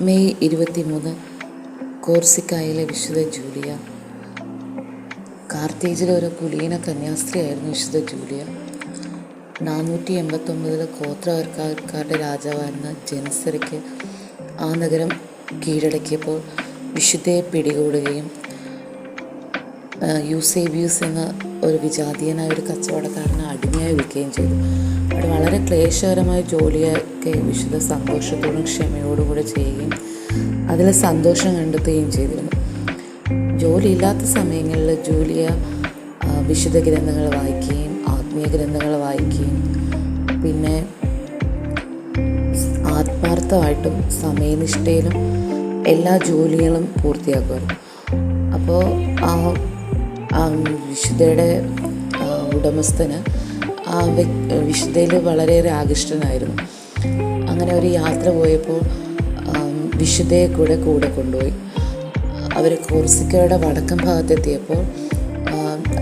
May ഇരുപത്തി മൂന്ന് കോർസിക്കായിലെ വിശുദ്ധ ജൂലിയ. കാർത്തേജിലെ ഒരു കുലീന കന്യാസ്ത്രീയായിരുന്നു വിശുദ്ധ ജൂലിയ. നാനൂറ്റി എൺപത്തൊമ്പതിൽ ഗോത്രവർക്കാരുടെ രാജാവായിരുന്ന ജനസരയ്ക്ക് ആ നഗരം കീഴടക്കിയപ്പോൾ വിശുദ്ധയെ പിടികൂടുകയും യൂസേബിയൂസ് എന്ന ഒരു വിജാതീയനായ ഒരു കച്ചവടക്കാരനെ അടിമയായി വിൽക്കുകയും ചെയ്തു. അവിടെ വളരെ ക്ലേശകരമായ ജോലിയൊക്കെ വിശുദ്ധ സന്തോഷത്തോടും ക്ഷമയോടും കൂടെ ചെയ്യുകയും അതിൽ സന്തോഷം കണ്ടെത്തുകയും ചെയ്തിരുന്നു. ജോലിയില്ലാത്ത സമയങ്ങളിൽ ജൂലിയ വിശുദ്ധ ഗ്രന്ഥങ്ങൾ വായിക്കുകയും ആത്മീയ ഗ്രന്ഥങ്ങൾ വായിക്കുകയും പിന്നെ ആത്മാർത്ഥമായിട്ടും സമയനിഷ്ഠയിലും എല്ലാ ജോലികളും പൂർത്തിയാക്കുമായിരുന്നു. അപ്പോൾ ആ ആ വിശുദ്ധയുടെ ഉടമസ്ഥന് ആ വിശുദ്ധയിൽ വളരെയേറെ ആകൃഷ്ടനായിരുന്നു. അങ്ങനെ ഒരു യാത്ര പോയപ്പോൾ വിശുദ്ധയെ കൂടെ കൂടെ കൊണ്ടുപോയി. അവർ കോർസിക്കയുടെ വടക്കൻ ഭാഗത്തെത്തിയപ്പോൾ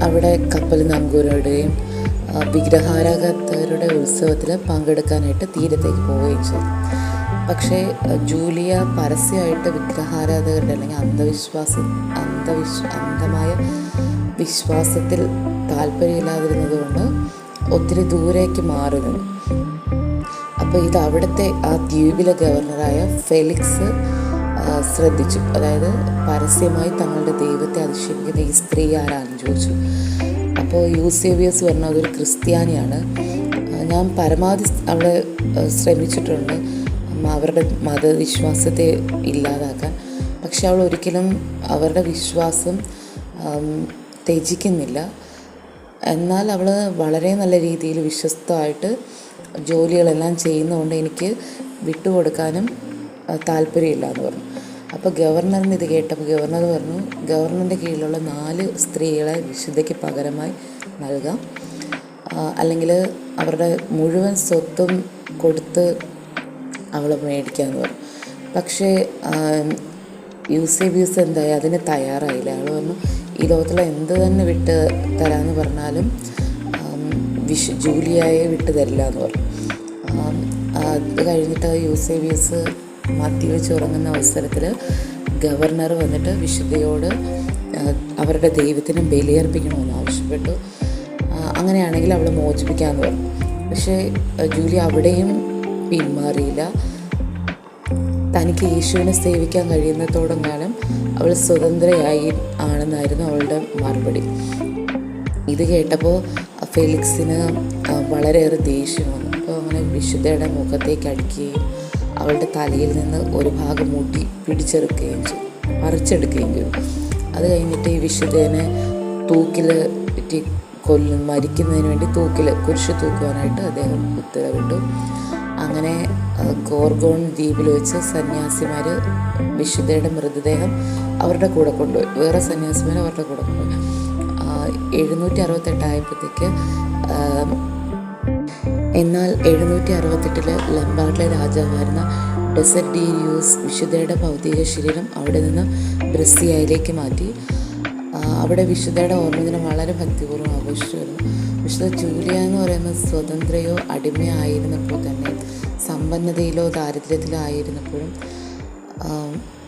അവിടെ കപ്പൽ നങ്കൂരുടെയും വിഗ്രഹാരാധകരുടെ ഉത്സവത്തിൽ പങ്കെടുക്കാനായിട്ട് തീരത്തേക്ക് പോവുകയും ചെയ്തു. പക്ഷേ ജൂലിയ പരസ്യമായിട്ട് വിഗ്രഹാരാധകരുടെ അല്ലെങ്കിൽ അന്ധവിശ്വാസം അന്ധവിശ്വ അന്ധമായ വിശ്വാസത്തിൽ താല്പര്യമില്ലാതിരുന്നത് കൊണ്ട് ഒത്തിരി ദൂരേക്ക് മാറുന്നു. അപ്പോൾ ഇത് അവിടുത്തെ ആ ദ്വീപിലെ ഗവർണറായ ഫെലിക്സ് ശ്രദ്ധിച്ചു. അതായത് പരസ്യമായി തങ്ങളുടെ ദൈവത്തെ അധിക്ഷേപിക്കുന്ന ഈ സ്ത്രീ ആരാണെന്ന് ചോദിച്ചു. അപ്പോൾ യൂസേവിയസ് പറഞ്ഞ അതൊരു ക്രിസ്ത്യാനിയാണ്. ഞാൻ പരമാവധി അവിടെ ശ്രമിച്ചിട്ടുണ്ട്. അവരുടെ മതവിശ്വാസത്തെ ഇല്ലാതാക്കാൻ. പക്ഷെ അവൾ ഒരിക്കലും അവരുടെ വിശ്വാസം ത്യജിക്കുന്നില്ല. എന്നാൽ അവൾ വളരെ നല്ല രീതിയിൽ വിശ്വസ്തമായിട്ട് ജോലികളെല്ലാം ചെയ്യുന്നതുകൊണ്ട് എനിക്ക് വിട്ടുകൊടുക്കാനും താല്പര്യമില്ല എന്ന് പറഞ്ഞു. അപ്പോൾ ഗവർണറിന് ഇത് കേട്ടപ്പോൾ ഗവർണർ പറഞ്ഞു ഗവർണറിന്റെ കീഴിലുള്ള നാല് സ്ത്രീകളെ വിശുദ്ധയ്ക്ക് പകരമായി നൽകാം. അല്ലെങ്കിൽ അവരുടെ മുഴുവൻ സ്വത്തും കൊടുത്ത് അവൾ മേടിക്കാമെന്ന് പറഞ്ഞു. പക്ഷേ യൂസേബിയൂസ് എന്തായി? അതിന് തയ്യാറായില്ല. അവൾ പറഞ്ഞു ഈ ലോകത്തുള്ള എന്ത് തന്നെ വിട്ട് തരാമെന്ന് പറഞ്ഞാലും വിഷ് ജൂലിയായെ വിട്ട് തരില്ല എന്ന് പറഞ്ഞു. അത് കഴിഞ്ഞിട്ട് യൂസേബിയസ് വെച്ച് ഉറങ്ങുന്ന അവസരത്തിൽ ഗവർണർ വന്നിട്ട് വിശുദ്ധയോട് അവരുടെ ദൈവത്തിന് ബലിയർപ്പിക്കണമെന്ന് ആവശ്യപ്പെട്ടു. അങ്ങനെയാണെങ്കിൽ അവളെ മോചിപ്പിക്കാമെന്ന് പറഞ്ഞു. പക്ഷേ ജൂലി അവിടെയും പിന്മാറിയില്ല. തനിക്ക് യേശുവിനെ സേവിക്കാൻ കഴിയുന്നതോടെ കാലം അവൾ സ്വതന്ത്രയായി ആണെന്നായിരുന്നു അവളുടെ മറുപടി. ഇത് കേട്ടപ്പോൾ ഫെലിക്സിന് വളരെയേറെ ദേഷ്യം വന്നു. അപ്പോൾ അങ്ങനെ വിശുദ്ധയുടെ മുഖത്തേക്ക് അടിക്കുകയും അവളുടെ തലയിൽ നിന്ന് ഒരു ഭാഗം മുട്ടി പിടിച്ചെടുക്കുകയും ചെയ്തു പറിച്ചെടുക്കുകയും ചെയ്തു. അത് കഴിഞ്ഞിട്ട് ഈ വിശുദ്ധേനെ തൂക്കിൽ കൊല്ലും മരിക്കുന്നതിന് വേണ്ടി തൂക്കിൽ കുരിശ് തൂക്കുവാനായിട്ട് അദ്ദേഹം ഉത്തരവിട്ടു. അങ്ങനെ ഗോർഗോൺ ദ്വീപിൽ വെച്ച് സന്യാസിമാർ വിശുദ്ധയുടെ മൃതദേഹം അവരുടെ കൂടെ കൊണ്ടുപോയി. വേറെ സന്യാസിമാർ അവരുടെ കൂടെ കൊണ്ടുപോയി. എഴുന്നൂറ്റി അറുപത്തെട്ടായപ്പോഴത്തേക്ക് എന്നാൽ എഴുന്നൂറ്റി അറുപത്തെട്ടിൽ ലംബാർഡിലെ രാജാവായിരുന്ന ഡെസഡീരിയൂസ് വിശുദ്ധയുടെ ഭൗതിക ശരീരം അവിടെ നിന്ന് ബ്രസിയയിലേക്ക് മാറ്റി. അവിടെ വിശുദ്ധയുടെ ഓർമ്മദിനം വളരെ ഭക്തിപൂർവം ആഘോഷിച്ചു വരുന്നു. വിശുദ്ധ ജൂലിയ എന്ന് പറയുന്നത് സ്വതന്ത്രയോ അടിമയോ ആയിരുന്നപ്പോൾ തന്നെ സമ്പന്നതയിലോ ദാരിദ്ര്യത്തിലോ ആയിരുന്നപ്പോഴും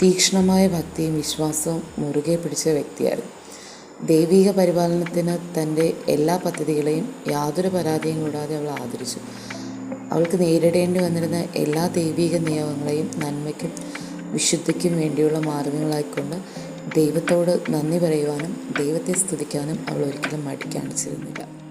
തീക്ഷ്ണമായ ഭക്തിയും വിശ്വാസവും മുറുകെ പിടിച്ച വ്യക്തിയായിരുന്നു. ദൈവിക പരിപാലനത്തിന് തന്റെ എല്ലാ പദ്ധതികളെയും യാതൊരു പരാതിയും കൂടാതെ അവൾ ആദരിച്ചു. അവൾക്ക് നേരിടേണ്ടി വന്നിരുന്ന എല്ലാ ദൈവിക നിയമങ്ങളെയും നന്മയ്ക്കും വിശുദ്ധിക്കും വേണ്ടിയുള്ള മാർഗങ്ങളായിക്കൊണ്ട് ദൈവത്തോട് നന്ദി പറയുവാനും ദൈവത്തെ സ്തുതിക്കാനും അവൾ ഒരിക്കലും മടി കാണിച്ചിരുന്നില്ല